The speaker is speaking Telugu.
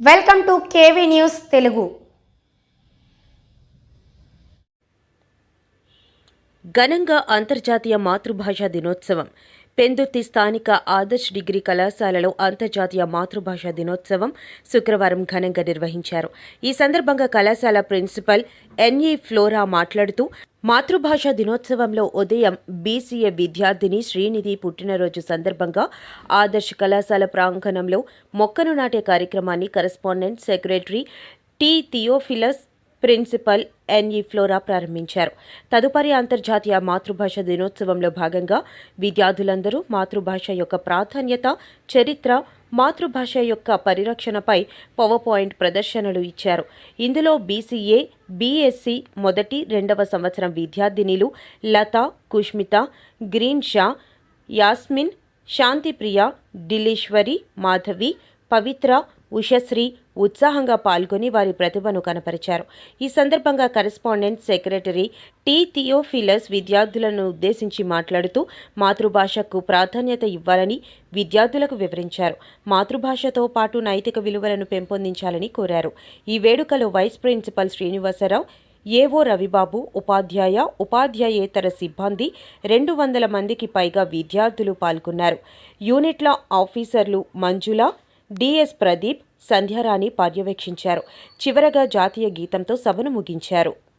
Welcome to KV news Telugu. ఘనంగా అంతర్జాతీయ మాతృభాషా దినోత్సవం. పెందుర్తి స్థానిక ఆదర్శ్ డిగ్రీ కళాశాలలో అంతర్జాతీయ మాతృభాష దినోత్సవం శుక్రవారం ఘనంగా నిర్వహించారు. ఈ సందర్భంగా కళాశాల ప్రిన్సిపల్ ఎన్ఈ ఫ్లోరా మాట్లాడుతూ మాతృభాష దినోత్సవంలో ఉదయం బీసీఏ విద్యార్థిని శ్రీనిధి పుట్టినరోజు సందర్భంగా ఆదర్శ్ కళాశాల ప్రాంగణంలో మొక్కను నాటే కార్యక్రమాన్ని correspondent secretary T Theophilus principal NE Flora ప్రారంభించారు. తదుపరి అంతర్జాతీయ మాతృభాష దినోత్సవంలో భాగంగా విద్యార్థులందరూ మాతృభాష యొక్క ప్రాధాన్యత చరిత్ర మాతృభాష యొక్క పరిరక్షణపై పవర్ పాయింట్ ప్రదర్శనలు ఇచ్చారు. ఇందులో బీసీఏ బీఎస్సీ మొదటి రెండవ సంవత్సరం విద్యార్థినిలు లత కుష్మిత గ్రీన్ షా యాస్మిన్ శాంతిప్రియ డిలీశ్వరి మాధవి పవిత్ర ఉషశ్రీ ఉత్సాహంగా పాల్గొని వారి ప్రతిభను కనపరిచారు. ఈ సందర్భంగా కరెస్పాండెంట్ సెక్రటరీ టి. థియోఫిలస్ విద్యార్థులను ఉద్దేశించి మాట్లాడుతూ మాతృభాషకు ప్రాధాన్యత ఇవ్వాలని విద్యార్థులకు వివరించారు. మాతృభాషతో పాటు నైతిక విలువలను పెంపొందించాలని కోరారు. ఈ వేడుకలో వైస్ ప్రిన్సిపల్ శ్రీనివాసరావు ఏవో రవిబాబు ఉపాధ్యాయ ఉపాధ్యాయేతర సిబ్బంది రెండు వందల మందికి పైగా విద్యార్థులు పాల్గొన్నారు. యూనిట్ల ఆఫీసర్లు మంజుల డిఎస్ ప్రదీప్ సంధ్యారాణి పర్యవేక్షించారు. చివరగా జాతీయ గీతంతో సభను ముగించారు.